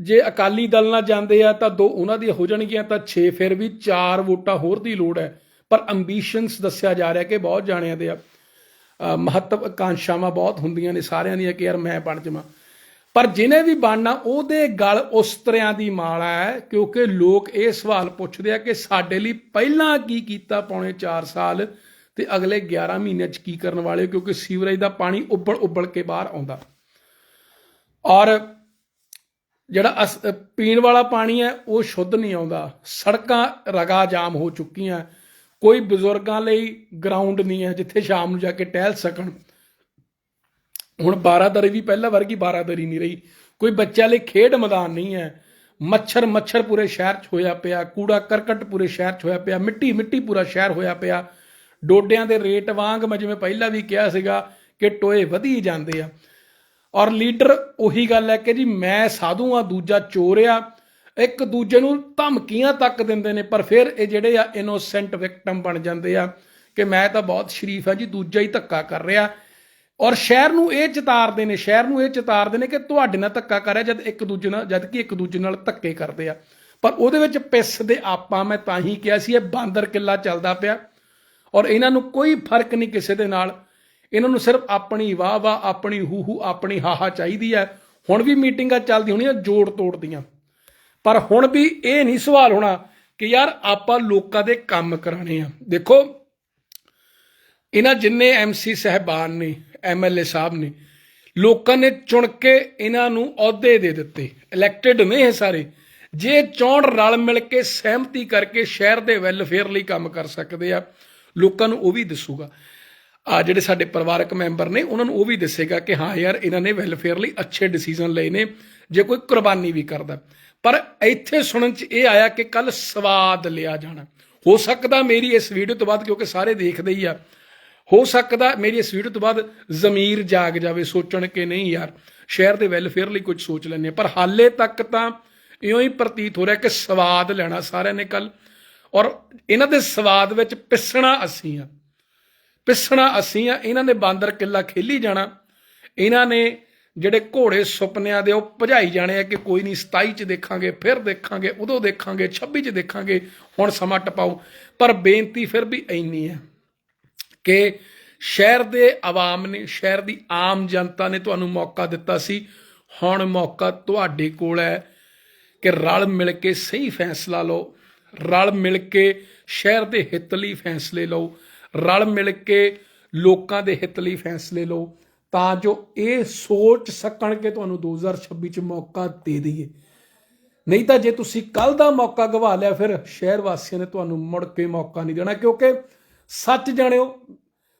A: ਜੇ ਅਕਾਲੀ ਦਲ ਨਾਲ ਜਾਂਦੇ ਆ ਤਾਂ ਦੋ ਉਹਨਾਂ ਦੀਆਂ ਹੋ ਜਾਣਗੀਆਂ ਤਾਂ 6 ਫਿਰ ਵੀ 4 ਵੋਟਾਂ ਹੋਰ ਦੀ ਲੋੜ ਹੈ। ਪਰ ਐਂਬੀਸ਼ਨਸ ਦੱਸਿਆ ਜਾ ਰਿਹਾ ਕਿ ਬਹੁਤ ਜਾਣਿਆਂ ਦੇ ਆ। ਅ, ਮਹੱਤਵਕਾਂਸ਼ਾਵਾਂ ਬਹੁਤ ਹੁੰਦੀਆਂ ਨੇ ਸਾਰਿਆਂ ਦੀਆਂ ਕਿ ਯਾਰ ਮੈਂ ਬਣ ਜਾਵਾਂ। ਪਰ ਜਿਹਨੇ ਵੀ ਬਣਨਾ ਉਹਦੇ ਗਲ ਉਸ ਤਰ੍ਹਾਂ ਦੀ ਮਾਲਾ ਹੈ ਕਿਉਂਕਿ ਲੋਕ ਇਹ ਸਵਾਲ ਪੁੱਛਦੇ ਆ ਕਿ ਸਾਡੇ ਲਈ ਪਹਿਲਾਂ ਕੀ ਕੀਤਾ ਪੌਣੇ 4 ਸਾਲ ਤੇ ਅਗਲੇ 11 ਮਹੀਨਿਆਂ 'ਚ ਕੀ ਕਰਨ ਵਾਲੇ ਕਿਉਂਕਿ ਸੀਵਰੇਜ ਦਾ ਪਾਣੀ ਉੱਬਲ ਉੱਬਲ ਕੇ ਬਾਹਰ ਆਉਂਦਾ। ਔਰ ਜਿਹੜਾ ਅਸ- ਪੀਣ ਵਾਲਾ ਪਾਣੀ ਹੈ, ਉਹ ਸ਼ੁੱਧ ਨਹੀਂ ਆਉਂਦਾ। ਸੜਕਾਂ ਰਗਾ ਜਾਮ ਹੋ ਚੁੱਕੀਆਂ। ਕੋਈ ਬਜ਼ੁਰਗਾਂ ਲਈ ਗਰਾਊਂਡ ਨਹੀਂ ਹੈ, ਜਿੱਥੇ ਸ਼ਾਮ ਨੂੰ ਜਾ ਕੇ ਟਹਿਲ ਸਕਣ। ਹੁਣ ਬਾਰਾਦਰੀ ਵੀ ਪਹਿਲਾਂ ਵਰਗੀ ਬਾਰਾਦਰੀ ਨਹੀਂ ਰਹੀ। ਕੋਈ ਬੱਚਿਆਂ ਲਈ ਖੇਡ ਮੈਦਾਨ ਨਹੀਂ ਹੈ। ਮੱਛਰ ਮੱਛਰ ਪੂਰੇ ਸ਼ਹਿਰ 'ਚ ਹੋਇਆ ਪਿਆ। ਕੂੜਾ ਕਰਕਟ ਪੂਰੇ ਸ਼ਹਿਰ 'ਚ ਹੋਇਆ ਪਿਆ। ਮਿੱਟੀ ਮਿੱਟੀ ਪੂਰਾ ਸ਼ਹਿਰ ਹੋਇਆ ਪਿਆ। ਡੋਡਿਆਂ ਦੇ ਰੇਟ ਵਾਂਗ ਮੈਂ ਜਿਵੇਂ ਪਹਿਲਾਂ ਵੀ ਕਿਹਾ ਸੀਗਾ ਕਿ ਟੋਏ ਵਧੀ ਜਾਂਦੇ ਆ। ਔਰ ਲੀਡਰ ਉਹੀ ਗੱਲ ਹੈ ਕਿ ਜੀ ਮੈਂ ਸਾਧੂ ਆ, ਦੂਜਾ ਚੋਰ ਆ, ਇੱਕ ਦੂਜੇ ਨੂੰ ਧਮਕੀਆਂ ਤੱਕ ਦਿੰਦੇ ਨੇ, ਪਰ ਫਿਰ ਇਹ ਜਿਹੜੇ ਆ ਇਨੋਸੈਂਟ ਵਿਕਟਮ ਬਣ ਜਾਂਦੇ ਆ ਕਿ ਮੈਂ ਤਾਂ ਬਹੁਤ ਸ਼ਰੀਫ ਆ ਜੀ, ਦੂਜਾ ਹੀ ਧੱਕਾ ਕਰ ਰਿਹਾ। ਔਰ ਸ਼ਹਿਰ ਨੂੰ ਇਹ ਚਿਤਾਰਦੇ ਨੇ, ਸ਼ਹਿਰ ਨੂੰ ਇਹ ਚਿਤਾਰਦੇ ਨੇ ਕਿ ਤੁਹਾਡੇ ਨਾਲ ਧੱਕਾ ਕਰ ਰਿਹਾ, ਜਦ ਇੱਕ ਦੂਜੇ ਨਾਲ, ਜਦ ਕਿ ਇੱਕ ਦੂਜੇ ਨਾਲ ਧੱਕੇ ਕਰਦੇ ਆ। ਪਰ ਉਹਦੇ ਵਿੱਚ ਪਿਸ ਦੇ ਆਪਾਂ, ਮੈਂ ਤਾਂ ਹੀ ਕਿਹਾ ਸੀ, ਇਹ ਬਾਂਦਰ ਕਿੱਲਾ ਚੱਲਦਾ ਪਿਆ। ਔਰ ਇਹਨਾਂ ਨੂੰ ਕੋਈ ਫ਼ਰਕ ਨਹੀਂ ਕਿਸੇ ਦੇ ਨਾਲ। ਇਹਨਾਂ ਨੂੰ ਸਿਰਫ ਆਪਣੀ ਵਾਹ ਵਾਹ, ਆਪਣੀ ਹੂ ਹੂ, ਆਪਣੀ ਹਾਹਾ ਚਾਹੀਦੀ ਹੈ। ਹੁਣ ਵੀ ਮੀਟਿੰਗਾਂ ਚੱਲਦੀ ਹੋਣੀਆਂ ਜੋੜ ਤੋੜ ਦੀਆਂ। ਪਰ ਹੁਣ ਵੀ ਇਹ ਨਹੀਂ ਸਵਾਲ ਹੋਣਾ ਕਿ ਯਾਰ ਆਪਾਂ ਲੋਕਾਂ ਦੇ ਕੰਮ ਕਰਾਣੇ ਆ। ਦੇਖੋ, ਇਹਨਾਂ ਜਿੰਨੇ ਐਮਸੀ ਸਹਿਬਾਨ ਨੇ ਐਮਐਲਏ ਸਾਹਿਬ ਨੇ, ਲੋਕਾਂ ਨੇ ਚੁਣ ਕੇ ਇਹਨਾਂ ਨੂੰ ਅਹੁਦੇ ਦੇ ਦਿੱਤੇ। ਇਲੈਕਟਿਡ ਨੇ ਇਹ ਸਾਰੇ। ਜੇ ਚੋਣ ਰਲ ਮਿਲ ਕੇ ਸਹਿਮਤੀ ਕਰਕੇ ਸ਼ਹਿਰ ਦੇ ਵੈਲਫੇਅਰ ਲਈ ਕੰਮ ਕਰ ਸਕਦੇ ਆ, ਲੋਕਾਂ ਨੂੰ ਉਹ ਵੀ ਦੱਸੂਗਾ। ਆ ਜਿਹੜੇ ਸਾਡੇ ਪਰਿਵਾਰਕ ਮੈਂਬਰ ਨੇ, ਉਹਨਾਂ ਨੂੰ ਉਹ ਵੀ ਦੱਸੇਗਾ ਕਿ ਹਾਂ ਯਾਰ, ਇਹਨਾਂ ਨੇ ਵੈਲਫੇਅਰ ਲਈ ਅੱਛੇ ਡਿਸੀਜਨ ਲਏ ਨੇ, ਜੇ ਕੋਈ ਕੁਰਬਾਨੀ ਵੀ ਕਰਦਾ। ਪਰ ਇੱਥੇ ਸੁਣਨ ਚ ਇਹ ਆਇਆ ਕਿ ਕੱਲ ਸਵਾਦ ਲਿਆ ਜਾਣਾ। ਹੋ ਸਕਦਾ ਮੇਰੀ ਇਸ ਵੀਡੀਓ ਤੋਂ ਬਾਅਦ, ਕਿਉਂਕਿ ਸਾਰੇ ਦੇਖਦੇ ਹੀ ਆ, ਹੋ ਸਕਦਾ ਮੇਰੀ ਇਸ ਵੀਡੀਓ ਤੋਂ ਬਾਅਦ ਜ਼ਮੀਰ ਜਾਗ ਜਾਵੇ ਸੋਚਣ ਕਿ ਨਹੀਂ ਯਾਰ, ਸ਼ਹਿਰ ਦੇ ਵੈਲਫੇਅਰ ਲਈ ਕੁਝ ਸੋਚ ਲੈਂਦੇ ਹਾਂ। ਪਰ ਹਾਲੇ ਤੱਕ ਤਾਂ ਇਉਂ ਹੀ ਪ੍ਰਤੀਤ ਹੋ ਰਿਹਾ ਕਿ ਸਵਾਦ ਲੈਣਾ ਸਾਰਿਆਂ ਨੇ ਕੱਲ ਔਰ ਇਹਨਾਂ ਦੇ ਸਵਾਦ ਵਿੱਚ ਪਿਸਣਾ ਅਸੀਂ ਆ। ਪਿਸਣਾ ਅਸੀਂ ਆ, ਇਹਨਾਂ ਨੇ ਬਾਂਦਰ ਕਿੱਲਾ ਖੇਲੀ ਜਾਣਾ। ਇਹਨਾਂ ਨੇ ਜਿਹੜੇ ਘੋੜੇ ਸੁਪਨਿਆਂ ਦੇ ਉਹ ਭਜਾਈ ਜਾਣੇ ਆ ਕਿ ਕੋਈ ਨਹੀਂ 27 ਚ ਦੇਖਾਂਗੇ, ਫਿਰ ਦੇਖਾਂਗੇ, ਉਦੋਂ ਦੇਖਾਂਗੇ 26 ਚ ਦੇਖਾਂਗੇ, ਹੁਣ ਸਮਾਂ ਟਪਾਓ। ਪਰ ਬੇਨਤੀ ਫਿਰ ਵੀ ਇੰਨੀ ਹੈ ਕਿ ਸ਼ਹਿਰ ਦੇ ਆਵਾਮ ਨੇ, ਸ਼ਹਿਰ ਦੀ ਆਮ ਜਨਤਾ ਨੇ ਤੁਹਾਨੂੰ ਮੌਕਾ ਦਿੱਤਾ ਸੀ। ਹੁਣ ਮੌਕਾ ਤੁਹਾਡੇ ਕੋਲ ਹੈ ਕਿ ਰਲ ਮਿਲ ਕੇ ਸਹੀ ਫੈਸਲਾ ਲਓ, ਰਲ ਮਿਲ ਕੇ ਸ਼ਹਿਰ ਦੇ ਹਿੱਤ ਲਈ ਫੈਸਲੇ ਲਓ। ਰਲ ਮਿਲ ਕੇ ਲੋਕਾਂ ਦੇ ਹਿੱਤ ਲਈ ਫੈਸਲੇ ਲਓ, ਤਾਂ ਜੋ ਇਹ ਸੋਚ ਸਕਣ ਕਿ ਤੁਹਾਨੂੰ 2026 ਚ ਮੌਕਾ ਦੇ ਦਈਏ। ਨਹੀਂ ਤਾਂ ਜੇ ਤੁਸੀਂ ਕੱਲ ਦਾ ਮੌਕਾ ਗਵਾ ਲਿਆ, ਫਿਰ ਸ਼ਹਿਰ ਵਾਸੀਆਂ ਨੇ ਤੁਹਾਨੂੰ ਮੁੜ ਕੇ ਮੌਕਾ ਨਹੀਂ ਦੇਣਾ, ਕਿਉਂਕਿ ਸੱਚ ਜਾਣਿਓ,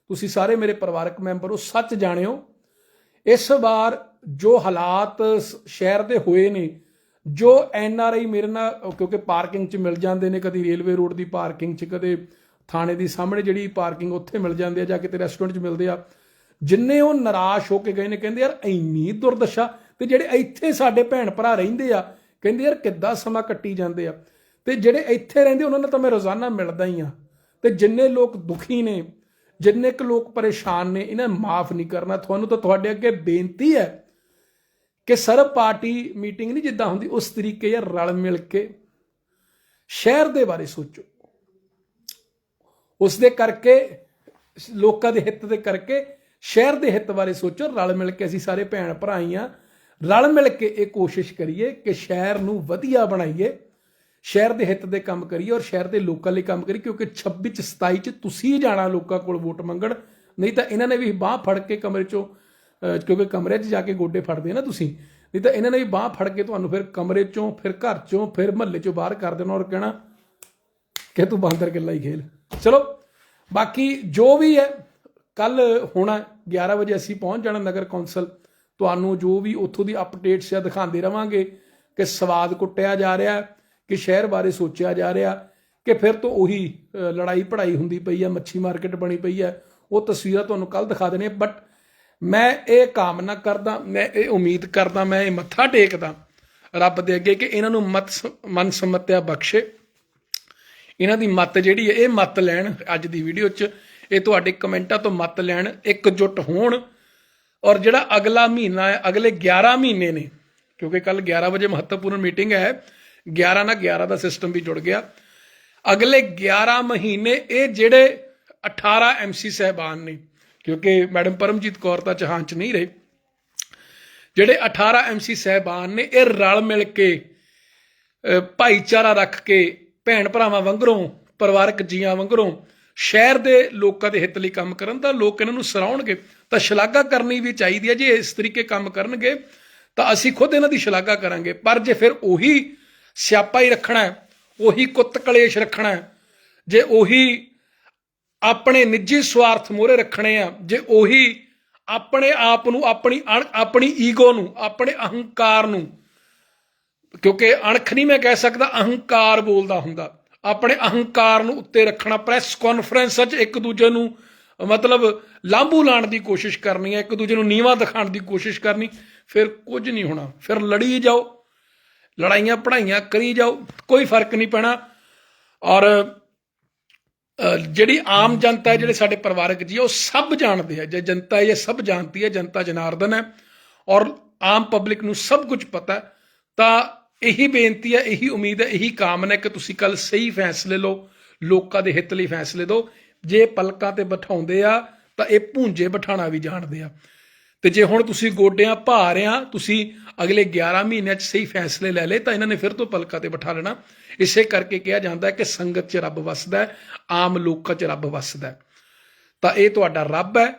A: ਤੁਸੀਂ ਸਾਰੇ ਮੇਰੇ ਪਰਿਵਾਰਕ ਮੈਂਬਰ ਹੋ, ਸੱਚ ਜਾਣਿਓ, ਇਸ ਵਾਰ ਜੋ ਹਾਲਾਤ ਸ- ਸ਼ਹਿਰ ਦੇ ਹੋਏ ਨੇ, ਜੋ ਐਨ ਆਰ ਆਈ ਮੇਰੇ ਨਾਲ, ਕਿਉਂਕਿ ਪਾਰਕਿੰਗ 'ਚ ਮਿਲ ਜਾਂਦੇ ਨੇ, ਕਦੀ ਰੇਲਵੇ ਰੋਡ ਦੀ ਪਾਰਕਿੰਗ 'ਚ, ਕਦੇ ਥਾਣੇ ਦੀ ਸਾਹਮਣੇ ਜਿਹੜੀ ਪਾਰਕਿੰਗ ਉੱਥੇ ਮਿਲ ਜਾਂਦੇ ਆ, ਜਾਂ ਕਿਤੇ ਰੈਸਟੋਰੈਂਟ 'ਚ ਮਿਲਦੇ ਆ। ਜਿੰਨੇ ਉਹ ਨਿਰਾਸ਼ ਹੋ ਕੇ ਗਏ ਨੇ, ਕਹਿੰਦੇ ਯਾਰ ਇੰਨੀ ਦੁਰਦਸ਼ਾ ਤੇ ਜਿਹੜੇ ਇੱਥੇ ਸਾਡੇ ਭੈਣ ਭਰਾ ਰਹਿੰਦੇ ਆ, ਕਹਿੰਦੇ ਯਾਰ ਕਿੱਦਾਂ ਸਮਾਂ ਕੱਟੀ ਜਾਂਦੇ ਆ। ਤੇ ਜਿਹੜੇ ਇੱਥੇ ਰਹਿੰਦੇ, ਉਹਨਾਂ ਨਾਲ ਤਾਂ ਮੈਂ ਰੋਜ਼ਾਨਾ ਮਿਲਦਾ ਹੀ ਆ। ਤੇ ਜਿੰਨੇ ਲੋਕ ਦੁਖੀ ਨੇ, ਜਿੰਨੇ ਕੁ ਲੋਕ ਪਰੇਸ਼ਾਨ ਨੇ, ਇਹਨਾਂ ਮਾਫ ਨਹੀਂ ਕਰਨਾ। ਤੁਹਾਨੂੰ ਤਾਂ ਤੁਹਾਡੇ ਅੱਗੇ ਬੇਨਤੀ ਹੈ ਕਿ ਸਰਬ ਪਾਰਟੀ ਮੀਟਿੰਗ ਨਹੀਂ ਜਿੱਦਾਂ ਹੁੰਦੀ, ਉਸ ਤਰੀਕੇ ਯਾਰ ਰਲ ਮਿਲ ਕੇ। ਸ਼ਹਿਰ ਦੇ ਬਾਰੇ ਸੋਚੋ। ਉਸ ਦੇ ਕਰਕੇ, ਲੋਕਾਂ ਦੇ ਹਿੱਤ ਦੇ ਕਰਕੇ, ਸ਼ਹਿਰ ਦੇ ਹਿੱਤ ਬਾਰੇ ਸੋਚੋ, ਰਲ ਮਿਲ ਕੇ ਅਸੀਂ ਸਾਰੇ ਭੈਣ ਭਰਾ ਹੀ ਆ ਰਲ ਮਿਲ ਕੇ ਇਹ ਕੋਸ਼ਿਸ਼ ਕਰੀਏ ਕਿ ਸ਼ਹਿਰ ਨੂੰ ਵਧੀਆ ਬਣਾਈਏ, ਸ਼ਹਿਰ ਦੇ ਹਿੱਤ ਦੇ ਕੰਮ ਕਰੀਏ ਔਰ ਸ਼ਹਿਰ ਦੇ ਲੋਕਾਂ ਲਈ ਕੰਮ ਕਰੀਏ, ਕਿਉਂਕਿ 26 ਚ 27 ਚ ਤੁਸੀਂ ਜਾਣਾ ਲੋਕਾਂ ਕੋਲ ਵੋਟ ਮੰਗਣ, ਨਹੀਂ ਤਾਂ ਇਹਨਾਂ ਨੇ ਵੀ ਬਾਹ ਫੜ ਕੇ ਕਮਰੇ ਚੋਂ ਕਿਉਂਕਿ ਕਮਰੇ 'ਚ ਜਾ ਕੇ ਗੋਡੇ ਫੜਦੇ ਨਾ ਤੁਸੀਂ, ਨਹੀਂ ਤਾਂ ਇਹਨਾਂ ਨੇ ਵੀ ਬਾਹ ਫੜ ਕੇ ਤੁਹਾਨੂੰ ਫਿਰ ਕਮਰੇ ਚੋਂ, ਫਿਰ ਘਰ ਚੋਂ, ਫਿਰ ਮਹੱਲੇ ਚੋਂ ਬਾਹਰ ਕਰ ਦੇਣਾ ਔਰ ਕਹਿਣਾ ਕਿ ਤੂੰ ਬਾਂਦਰ ਕਿੱਲਾ ਹੀ ਖੇਲ। ਚਲੋ, ਬਾਕੀ ਜੋ ਵੀ ਹੈ, ਕੱਲ ਹੋਣਾ 11 ਵਜੇ ਅਸੀਂ ਪਹੁੰਚ ਜਾਣਾ ਨਗਰ ਕੌਂਸਲ। ਤੁਹਾਨੂੰ ਜੋ ਵੀ ਉੱਥੋਂ ਦੀ ਅਪਡੇਟਸ ਆ ਦਿਖਾਉਂਦੇ ਰਵਾਂਗੇ ਕਿ ਸਵਾਦ ਕੁੱਟਿਆ ਜਾ ਰਿਹਾ ਕਿ ਸ਼ਹਿਰ ਬਾਰੇ ਸੋਚਿਆ ਜਾ ਰਿਹਾ, ਕਿ ਫਿਰ ਤੋਂ ਉਹੀ ਲੜਾਈ ਪੜਾਈ ਹੁੰਦੀ ਪਈ ਹੈ, ਮੱਛੀ ਮਾਰਕੀਟ ਬਣੀ ਪਈ ਹੈ, ਉਹ ਤਸਵੀਰਾਂ ਤੁਹਾਨੂੰ ਕੱਲ ਦਿਖਾ ਦੇਣੇ ਬਟ ਮੈਂ ਇਹ ਕਾਮਨਾ ਕਰਦਾ, ਮੈਂ ਇਹ ਉਮੀਦ ਕਰਦਾ, ਮੈਂ ਇਹ ਮੱਥਾ ਟੇਕਦਾ, ਰੱਬ ਦੇ ਅੱਗੇ ਕਿ ਇਹਨਾਂ ਨੂੰ ਮਤ ਮਨ ਸਮਤਿਆ ਬਖਸ਼ੇ। ਇਹਨਾਂ ਦੀ ਮੱਤ ਜਿਹੜੀ ਹੈ, ਇਹ ਮੱਤ ਲੈਣ ਅੱਜ ਦੀ ਵੀਡੀਓ 'ਚ। ਇਹ ਤੁਹਾਡੇ ਕਮੈਂਟਾਂ ਤੋਂ ਮੱਤ ਲੈਣ, ਇਕਜੁੱਟ ਹੋਣ। ਔਰ ਜਿਹੜਾ ਅਗਲਾ ਮਹੀਨਾ ਹੈ, ਅਗਲੇ 11 ਮਹੀਨੇ ਨੇ, ਕਿਉਂਕਿ ਕੱਲ 11 ਵਜੇ ਮਹੱਤਵਪੂਰਨ ਮੀਟਿੰਗ ਹੈ 11 ਨਾਲ 11 ਦਾ ਸਿਸਟਮ ਵੀ ਜੁੜ ਗਿਆ। ਅਗਲੇ 11 ਮਹੀਨੇ ਇਹ ਜਿਹੜੇ 18 ਐਮਸੀ ਸਹਿਬਾਨ ਨੇ, ਕਿਉਂਕਿ ਮੈਡਮ ਪਰਮਜੀਤ ਕੌਰ ਤਾਂ ਚਾਹਾਂ ਚ ਨਹੀਂ ਰਹੇ। ਜਿਹੜੇ 18 ਐਮਸੀ ਸਹਿਬਾਨ ਨੇ, ਇਹ ਰਲ ਮਿਲ ਕੇ ਭਾਈਚਾਰਾ ਰੱਖ ਕੇ ਭੈਣ ਭਰਾਵਾਂ ਵਾਂਗਰੋਂ, ਪਰਿਵਾਰਕ ਜੀਆਂ ਵਾਂਗਰੋਂ, ਸ਼ਹਿਰ ਦੇ ਲੋਕਾਂ ਦੇ ਹਿੱਤ ਲਈ ਕੰਮ ਕਰਨ ਤਾਂ ਲੋਕ ਇਹਨਾਂ ਨੂੰ ਸਰਾਉਣਗੇ। ਤਾਂ ਸ਼ਲਾਘਾ ਕਰਨੀ ਵੀ ਚਾਹੀਦੀ ਹੈ ਜੇ ਇਸ ਤਰੀਕੇ ਕੰਮ ਕਰਨਗੇ, ਤਾਂ ਅਸੀਂ ਖੁਦ ਇਹਨਾਂ ਦੀ ਸ਼ਲਾਘਾ ਕਰਾਂਗੇ। ਪਰ ਜੇ ਫਿਰ ਉਹੀ ਸਿਆਪਾ ਹੀ ਰੱਖਣਾ ਹੈ, ਉਹੀ ਕੁੱਤ ਕਲੇਸ਼ ਰੱਖਣਾ ਹੈ, ਜੇ ਉਹੀ ਆਪਣੇ ਨਿੱਜੀ ਸਵਾਰਥ ਮੋਰੇ ਰੱਖਣੇ ਆ, ਜੇ ਉਹੀ ਆਪਣੇ ਆਪ ਨੂੰ, ਆਪਣੀ ਅਣ- ਆਪਣੀ ਈਗੋ ਨੂੰ, ਆਪਣੇ ਅਹੰਕਾਰ ਨੂੰ ਕਿਉਂਕਿ ਅਣਖ ਨਹੀਂ ਮੈਂ ਕਹਿ ਸਕਦਾ, ਅਹੰਕਾਰ ਬੋਲਦਾ ਹੁੰਦਾ। ਆਪਣੇ ਅਹੰਕਾਰ ਨੂੰ ਉੱਤੇ ਰੱਖਣਾ ਪ੍ਰੈਸ ਕਾਨਫਰੰਸਾਂ 'ਚ ਇੱਕ ਦੂਜੇ ਨੂੰ ਮਤਲਬ ਲਾਂਬੂ ਲਾਣ ਦੀ ਕੋਸ਼ਿਸ਼ ਕਰਨੀ ਹੈ, ਇੱਕ ਦੂਜੇ ਨੂੰ ਨੀਵਾ ਦਿਖਾਉਣ ਦੀ ਕੋਸ਼ਿਸ਼ ਕਰਨੀ, ਫਿਰ ਕੁਝ ਨਹੀਂ ਹੋਣਾ। ਫਿਰ ਲੜੀ ਜਾਓ, ਲੜਾਈਆਂ ਪੜਾਈਆਂ ਕਰੀ ਜਾਓ, ਕੋਈ ਫ਼ਰਕ ਨਹੀਂ ਪੈਣਾ। ਔਰ ਜਿਹੜੀ ਆਮ ਜਨਤਾ ਹੈ, ਜਿਹੜੇ ਸਾਡੇ ਪਰਿਵਾਰਕ ਜੀ, ਉਹ ਸਭ ਜਾਣਦੇ ਆ ਜੇ ਜਨਤਾ ਇਹ ਸਭ ਜਾਣਦੀ ਹੈ, ਜਨਤਾ ਜਨਾਰਦਨ ਹੈ, ਔਰ ਆਮ ਪਬਲਿਕ ਨੂੰ ਸਭ ਕੁਝ ਪਤਾ ਹੈ, ਤਾਂ ਇਹੀ ਬੇਨਤੀ ਹੈ, ਇਹੀ ਉਮੀਦ ਹੈ, ਇਹੀ ਕਾਮਨਾ ਹੈ ਕਿ ਤੁਸੀਂ ਕੱਲ ਸਹੀ ਫੈਸਲੇ ਲਓ, ਲੋਕਾਂ ਦੇ ਹਿੱਤ ਲਈ ਫੈਸਲੇ ਦਿਓ। ਜੇ ਪਲਕਾਂ ਤੇ ਬਿਠਾਉਂਦੇ ਆ, ਤਾਂ ਇਹ ਭੂੰਜੇ ਬਿਠਾਣਾ ਵੀ ਜਾਣਦੇ ਆ। ਤੇ ਜੇ ਹੁਣ ਤੁਸੀਂ ਗੋਡਿਆਂ ਭਾਰਿਆਂ ਤੁਸੀਂ ਅਗਲੇ 11 ਮਹੀਨਿਆਂ 'ਚ ਸਹੀ ਫੈਸਲੇ ਲੈ ਲਏ, ਤਾਂ ਇਹਨਾਂ ਨੇ ਫਿਰ ਤੋਂ ਪਲਕਾਂ ਤੇ ਬਿਠਾ ਲੈਣਾ। ਇਸੇ ਕਰਕੇ ਕਿਹਾ ਜਾਂਦਾ ਹੈ ਕਿ ਸੰਗਤ 'ਚ ਰੱਬ ਵਸਦਾ ਹੈ, ਆਮ ਲੋਕਾਂ 'ਚ ਰੱਬ ਵਸਦਾ ਹੈ। ਤਾਂ ਇਹ ਤੁਹਾਡਾ ਰੱਬ ਹੈ,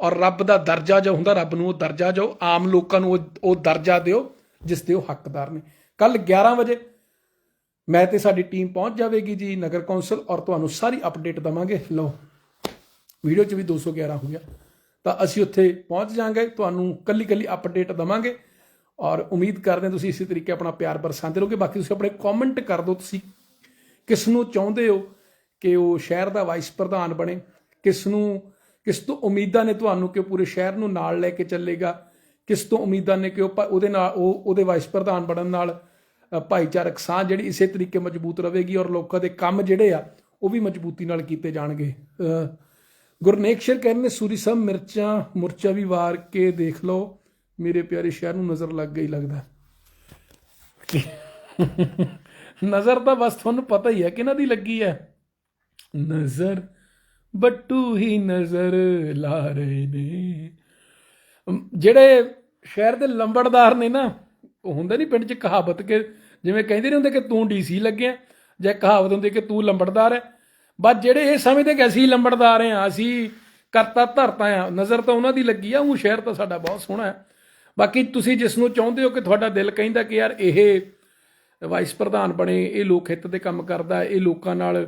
A: ਔਰ ਰੱਬ ਦਾ ਦਰਜਾ ਜੋ ਹੁੰਦਾ, ਰੱਬ ਨੂੰ ਉਹ ਦਰਜਾ ਜੋ, ਆਮ ਲੋਕਾਂ ਨੂੰ ਉਹ- ਉਹ ਦਰਜਾ ਦਿਓ, ਜਿਸ ਦੇ ਉਹ ਹੱਕਦਾਰ ਨੇ। ਕੱਲ 11 ਵਜੇ ਮੈਂ ਤੇ ਸਾਡੀ ਟੀਮ ਪਹੁੰਚ ਜਾਵੇਗੀ ਜੀ, ਨਗਰ ਕੌਂਸਲ ਔਰ ਤੁਹਾਨੂੰ ਸਾਰੀ ਅਪਡੇਟ ਦਵਾਂਗੇ। ਲਓ ਵੀਡੀਓ 'ਚ ਵੀ 211 ਹੋ ਗਿਆ ਤਾਂ ਅਸੀਂ ਉੱਥੇ ਪਹੁੰਚ ਜਾਾਂਗੇ ਤੁਹਾਨੂੰ ਕੱਲੀ ਕੱਲੀ ਅਪਡੇਟ ਦਵਾਂਗੇ ਔਰ ਉਮੀਦ ਕਰਦੇ ਹਾਂ ਤੁਸੀਂ ਇਸੇ ਤਰੀਕੇ ਆਪਣਾ ਪਿਆਰ ਬਰਸਾਉਂਦੇ ਰਹੋਗੇ। ਬਾਕੀ ਤੁਸੀਂ ਆਪਣੇ ਕਮੈਂਟ ਕਰ ਦਿਓ ਤੁਸੀਂ। ਕਿਸ ਨੂੰ ਚਾਹੁੰਦੇ ਹੋ ਕਿ ਉਹ ਸ਼ਹਿਰ ਦਾ ਵਾਈਸ ਪ੍ਰਧਾਨ ਬਣੇ? ਕਿਸ ਨੂੰ, ਕਿਸ ਤੋਂ ਉਮੀਦਾਂ ਨੇ ਤੁਹਾਨੂੰ ਕਿ ਉਹ ਪੂਰੇ ਸ਼ਹਿਰ ਨੂੰ ਨਾਲ ਲੈ ਕੇ ਚੱਲੇਗਾ? ਕਿਸ ਤੋਂ ਉਮੀਦਾਂ ਨੇ ਕਿ ਉਹ ਉਹਦੇ ਨਾਲ, ਉਹ ਉਹਦੇ ਵਾਈਸ ਪ੍ਰਧਾਨ ਬਣਨ ਨਾਲ ਭਾਈਚਾਰਕ ਸਾਂਝ ਜਿਹੜੀ ਇਸੇ ਤਰੀਕੇ ਮਜ਼ਬੂਤ ਰਹੇਗੀ ਔਰ ਲੋਕਾਂ ਦੇ ਕੰਮ ਜਿਹੜੇ ਆ, ਉਹ ਵੀ ਮਜ਼ਬੂਤੀ ਨਾਲ ਕੀਤੇ ਜਾਣਗੇ। ਗੁਰਨੇਕ ਗੁਰਨੇਕਸ਼ਰ ਕਹਿੰਦੇ ਸੂਰੀ ਸਾਹਿਬ ਮਿਰਚਾਂ, ਮੁਰਚਾ ਵੀ ਵਾਰ ਕੇ ਦੇਖ ਲਓ। ਮੇਰੇ ਪਿਆਰੇ ਸ਼ਹਿਰ ਨੂੰ ਨਜ਼ਰ ਲੱਗ ਗਈ ਲੱਗਦਾ। ਨਜ਼ਰ ਤਾਂ ਬਸ ਤੁਹਾਨੂੰ ਪਤਾ ਹੀ ਹੈ, ਕਿਹਨਾਂ ਦੀ ਲੱਗੀ ਹੈ? ਨਜ਼ਰ, ਬੱਟੂ ਹੀ ਨਜ਼ਰ ਲਾ ਰਹੇ ਨੇ। ਜਿਹੜੇ ਸ਼ਹਿਰ ਦੇ ਲੰਬੜਦਾਰ ਨੇ ਨਾ ਹੁੰਦਾ ਨਹੀਂ ਪਿੰਡ 'ਚ ਕਹਾਵਤ ਕਿ ਜਿਵੇਂ ਕਹਿੰਦੇ ਨੇ ਹੁੰਦੇ ਕਿ ਤੂੰ ਡੀਸੀ ਲੱਗਿਆ ਜਾਂ ਕਹਾਵਤ ਹੁੰਦੀ ਕਿ ਤੂੰ ਲੰਬੜਦਾਰ ਹੈ। ਬਸ ਜਿਹੜੇ ਇਹ ਸਮਝਦੇ ਕਿ ਅਸੀਂ ਲੰਬੜਦਾਰ ਹਾਂ, ਅਸੀਂ ਕਰਤਾ ਧਰਤਾ ਆ ਨਜ਼ਰ ਤਾਂ ਉਹਨਾਂ ਦੀ ਲੱਗੀ ਆ, ਉਹ ਸ਼ਹਿਰ ਤਾਂ ਸਾਡਾ ਬਹੁਤ ਸੋਹਣਾ ਹੈ। ਬਾਕੀ ਤੁਸੀਂ ਜਿਸ ਨੂੰ ਚਾਹੁੰਦੇ ਹੋ ਕਿ ਤੁਹਾਡਾ ਦਿਲ ਕਹਿੰਦਾ ਕਿ ਯਾਰ ਇਹ ਵਾਈਸ ਪ੍ਰਧਾਨ ਬਣੇ, ਇਹ ਲੋਕ ਹਿੱਤ ਦੇ ਕੰਮ ਕਰਦਾ ਇਹ ਲੋਕਾਂ ਨਾਲ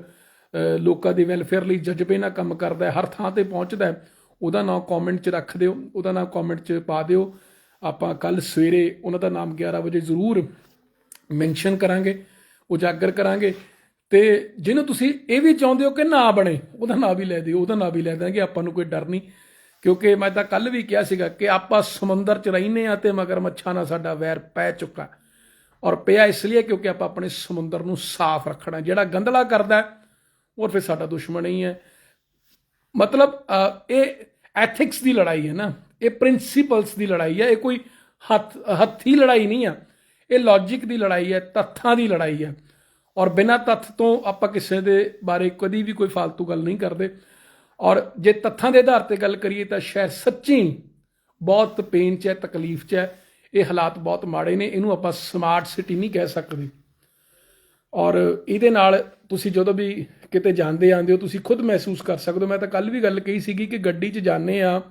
A: ਲੋਕਾਂ ਦੇ ਵੈਲਫੇਅਰ ਲਈ ਜਜ਼ਬੇ ਨਾਲ ਕੰਮ ਕਰਦਾ ਹਰ ਥਾਂ ਤੇ ਪਹੁੰਚਦਾ ਉਹਦਾ ਨਾਮ ਕਮੈਂਟ 'ਚ ਰੱਖ ਦਿਓ, ਉਹਦਾ ਨਾਮ ਕਮੈਂਟ 'ਚ ਪਾ ਦਿਓ। ਆਪਾਂ ਕੱਲ ਸਵੇਰੇ ਉਹਨਾਂ ਦਾ ਨਾਮ 11 ਵਜੇ ਜ਼ਰੂਰ ਮੈਂਸ਼ਨ ਕਰਾਂਗੇ ਉਜਾਗਰ ਕਰਾਂਗੇ। ਤੇ ਜਿਹਨੂੰ ਤੁਸੀਂ ਇਹ ਵੀ ਚਾਹੁੰਦੇ ਹੋ ਕਿ ਨਾ ਬਣੇ ਉਹਦਾ ਨਾਂ ਵੀ ਲੈ ਦਿਓ ਉਹਦਾ ਨਾਂ ਵੀ ਲੈ ਦਾਂਗੇ ਆਪਾਂ ਨੂੰ ਕੋਈ ਡਰ ਨਹੀਂ। ਕਿਉਂਕਿ ਮੈਂ ਤਾਂ ਕੱਲ ਵੀ ਕਿਹਾ ਸੀਗਾ ਕਿ ਆਪਾਂ ਸਮੁੰਦਰ 'ਚ ਰਹਿੰਦੇ ਆ ਤੇ ਮਗਰ ਮੱਛਾਂ ਨਾਲ ਸਾਡਾ ਵੈਰ ਪੈ ਚੁੱਕਾ। ਔਰ ਪਿਆ ਇਸ ਲਈ ਕਿਉਂਕਿ ਆਪਾਂ ਆਪਣੇ ਸਮੁੰਦਰ ਨੂੰ ਸਾਫ਼ ਰੱਖਣਾ ਜਿਹੜਾ ਗੰਦਲਾ ਕਰਦਾ ਹੈ, ਉਹ ਫਿਰ ਸਾਡਾ ਦੁਸ਼ਮਣ ਹੀ ਹੈ। ਮਤਲਬ ਇਹ ਐਥਿਕਸ ਦੀ ਲੜਾਈ ਹੈ ਨਾ। ਇਹ ਪ੍ਰਿੰਸੀਪਲਸ ਦੀ ਲੜਾਈ ਹੈ ਇਹ ਕੋਈ ਹੱਥ, ਹੱਥੀ ਲੜਾਈ ਨਹੀਂ ਆ। ਇਹ ਲੌਜੀਕ ਦੀ ਲੜਾਈ ਹੈ ਤੱਥਾਂ ਦੀ ਲੜਾਈ ਹੈ ਔਰ ਬਿਨਾਂ ਤੱਥ ਤੋਂ ਆਪਾਂ ਕਿਸੇ ਦੇ ਬਾਰੇ ਕਦੀ ਵੀ ਕੋਈ ਫालतू ਗੱਲ ਨਹੀਂ ਕਰਦੇ। ਔਰ ਜੇ ਤੱਥਾਂ ਦੇ ਆਧਾਰ ਤੇ ਗੱਲ ਕਰੀਏ ਤਾਂ ਸ਼ਾਇਦ ਸੱਚੀ ਬਹੁਤ ਪੇਨ ਚ ਹੈ, ਤਕਲੀਫ ਚ ਹੈ। ਇਹ ਹਾਲਾਤ ਬਹੁਤ ਮਾੜੇ ਨੇ, ਇਹਨੂੰ ਆਪਾਂ ਸਮਾਰਟ ਸਿਟੀ ਨਹੀਂ ਕਹਿ ਸਕਦੇ। ਔਰ ਇਹਦੇ ਨਾਲ ਤੁਸੀਂ ਜਦੋਂ ਵੀ ਕਿਤੇ ਜਾਂਦੇ ਆਂਦੇ ਹੋ, ਤੁਸੀਂ ਖੁਦ ਮਹਿਸੂਸ ਕਰ ਸਕਦੇ ਹੋ। ਮੈਂ ਤਾਂ ਕੱਲ ਵੀ ਗੱਲ ਕਹੀ ਸੀਗੀ ਕਿ ਗੱਡੀ 'ਚ ਜਾਂਦੇ ਆ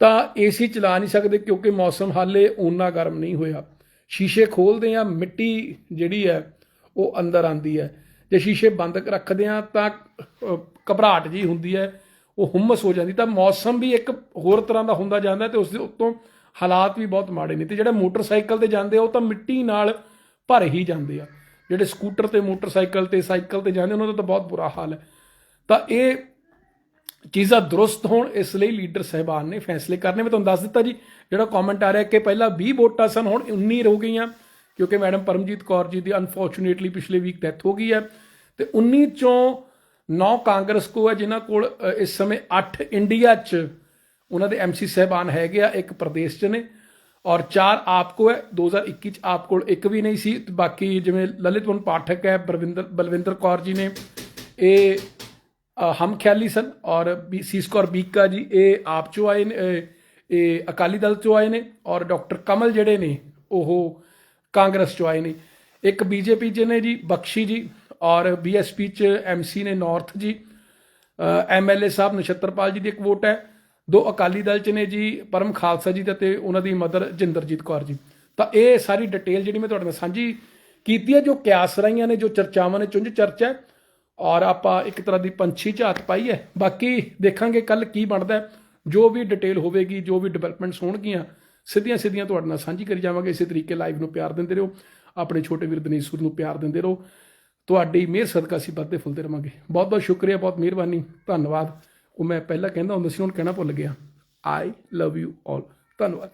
A: ਤਾਂ ਏਸੀ ਚਲਾ ਨਹੀਂ ਸਕਦੇ ਕਿਉਂਕਿ ਮੌਸਮ ਹਾਲੇ ਓਨਾ ਗਰਮ ਨਹੀਂ ਹੋਇਆ। ਸ਼ੀਸ਼ੇ ਖੋਲਦੇ ਆ ਮਿੱਟੀ ਜਿਹੜੀ ਹੈ, ਉਹ ਅੰਦਰ ਆਂਦੀ ਹੈ। ਜੇ ਸ਼ੀਸ਼ੇ ਬੰਦ ਰੱਖਦੇ ਆ ਤਾਂ ਘਬਰਾਹਟ ਜੀ ਹੁੰਦੀ ਹੈ, ਉਹ ਹੁਮਸ ਹੋ ਜਾਂਦੀ। ਤਾਂ ਮੌਸਮ ਵੀ ਇੱਕ ਹੋਰ ਤਰ੍ਹਾਂ ਦਾ ਹੁੰਦਾ ਜਾਂਦਾ ਤੇ ਉਸ ਦੇ ਉੱਤੋਂ ਹਾਲਾਤ ਵੀ ਬਹੁਤ ਮਾੜੇ ਨੇ। ਤੇ ਜਿਹੜੇ ਮੋਟਰਸਾਈਕਲ ਤੇ ਜਾਂਦੇ ਆ, ਉਹ ਤਾਂ ਮਿੱਟੀ ਨਾਲ ਭਰ ਹੀ ਜਾਂਦੇ ਆ। ਜਿਹੜੇ ਸਕੂਟਰ ਤੇ ਮੋਟਰਸਾਈਕਲ ਤੇ ਸਾਈਕਲ ਤੇ ਜਾਂਦੇ ਉਹਨਾਂ ਦਾ ਤਾਂ ਬਹੁਤ ਬੁਰਾ ਹਾਲ ਹੈ। ਤਾਂ ਇਹ ਚੀਜ਼ਾਂ ਦਰੁਸਤ ਹੋਣ, ਇਸ ਲਈ ਲੀਡਰ ਸਹਿਬਾਨ ਨੇ ਫੈਸਲੇ ਕਰਨੇ। ਮੈਂ ਤੁਹਾਨੂੰ ਦੱਸ ਦਿੱਤਾ ਜੀ, ਜਿਹੜਾ ਕਮੈਂਟ ਆ ਰਿਹਾ ਕਿ ਪਹਿਲਾਂ 20 ਵੋਟਾਂ ਸਨ, ਹੁਣ 19 ਹੋ ਗਈਆਂ, ਕਿਉਂਕਿ ਮੈਡਮ ਪਰਮਜੀਤ ਕੌਰ ਜੀ ਦੀ ਅਨਫੋਰਚੂਨੇਟਲੀ ਪਿਛਲੇ ਵੀਕ ਡੈਥ ਹੋ ਗਈ ਹੈ। ਤੇ 19 ਚੋਂ 9 ਕਾਂਗਰਸ ਕੋ ਹੈ, ਜਿਨ੍ਹਾਂ ਕੋਲ ਇਸ ਸਮੇਂ 8 ਇੰਡੀਆ 'ਚ ਉਹਨਾਂ ਦੇ ਐਮਸੀ ਸਹਿਬਾਨ ਹੈਗੇ ਆ, ਇੱਕ ਪ੍ਰਦੇਸ਼ 'ਚ ਨੇ, ਔਰ 4 ਆਪ ਕੋ ਹੈ। 2021 ਚ ਆਪ ਕੋਲ ਇੱਕ ਵੀ ਨਹੀਂ ਸੀ। ਬਾਕੀ ਜਿਵੇਂ ਲਲਿਤਵਨ ਪਾਠਕ ਹੈ, ਬਲਵਿੰਦਰ ਬਲਵਿੰਦਰ ਕੌਰ ਜੀ ਨੇ, ਇਹ ਹਮ ਖਿਆਲੀ ਸਨ ਔਰ ਬੀ ਸੀਸਕੌਰ ਬੀਕਾ ਜੀ, ਇਹ ਆਪ ਚੋਂ ਆਏ ਨੇ, ਇਹ ਅਕਾਲੀ ਦਲ ਚੋਂ ਆਏ ਨੇ ਔਰ ਡਾਕਟਰ ਕਮਲ ਜਿਹੜੇ ਨੇ, ਉਹ ਕਾਂਗਰਸ ਚੋਂ ਆਏ ਨੇ। ਇੱਕ ਬੀਜੇਪੀ ਚ ਨੇ ਜੀ, ਬਖਸ਼ੀ ਜੀ ਔਰ ਬੀਐਸਪੀ ਚ ਐਮਸੀ ਨੇ ਨਾਰਥ ਜੀ। ਐਮਐਲਏ ਸਾਹਿਬ ਨਛੱਤਰਪਾਲ ਜੀ ਦੀ ਇੱਕ ਵੋਟ ਹੈ। ਦੋ ਅਕਾਲੀ ਦਲ ਚ ਨੇ ਜੀ, ਪਰਮ ਖਾਲਸਾ ਜੀ ਦਾ ਤੇ ਉਹਨਾਂ ਦੀ ਮਦਰ ਜਿੰਦਰਜੀਤ ਕੌਰ ਜੀ। ਤਾਂ ਇਹ ਸਾਰੀ ਡਿਟੇਲ ਜਿਹੜੀ ਮੈਂ ਤੁਹਾਡੇ ਨਾਲ ਸਾਂਝੀ ਕੀਤੀ ਹੈ, ਜੋ ਕਿਆਸ ਰਹੀਆਂ ਨੇ, ਜੋ ਚਰਚਾਵਾਂ ਨੇ, ਚੁੰਝ ਚਰਚਾ ਹੈ ਔਰ ਆਪਾਂ ਇੱਕ ਤਰ੍ਹਾਂ ਦੀ ਪੰਛੀ ਝਾਤ ਪਾਈ ਹੈ ਬਾਕੀ ਦੇਖਾਂਗੇ ਕੱਲ ਕੀ ਬਣਦਾ ਜੋ ਵੀ ਡਿਟੇਲ ਹੋਵੇਗੀ, ਜੋ ਵੀ ਡਿਵੈਲਪਮੈਂਟਸ ਹੋਣਗੀਆਂ, ਸਿੱਧੀਆਂ ਸਿੱਧੀਆਂ ਤੁਹਾਡੇ ਨਾਲ ਸਾਂਝੀ ਕਰੀ ਜਾਵਾਂਗੇ। ਇਸੇ ਤਰੀਕੇ ਲਾਈਵ ਨੂੰ ਪਿਆਰ ਦਿੰਦੇ ਰਹੋ। ਆਪਣੇ ਛੋਟੇ ਵੀਰ ਦਨੀਸ਼ੂਰ ਨੂੰ ਪਿਆਰ ਦਿੰਦੇ ਰਹੋ। ਤੁਹਾਡੀ ਮਿਹਰ, ਸਦਕਾ ਅਸੀਂ ਵੱਧਦੇ ਫੁੱਲਦੇ ਰਵਾਂਗੇ। ਬਹੁਤ ਬਹੁਤ ਸ਼ੁਕਰੀਆ, ਬਹੁਤ ਮਿਹਰਬਾਨੀ। ਧੰਨਵਾਦ। ਉਹ ਮੈਂ ਪਹਿਲਾਂ ਕਹਿੰਦਾ ਹੁੰਦਾ ਸੀ, ਹੁਣ ਕਹਿਣਾ ਭੁੱਲ ਗਿਆ। ਆਈ ਲਵ ਯੂ ਆਲ ਧੰਨਵਾਦ।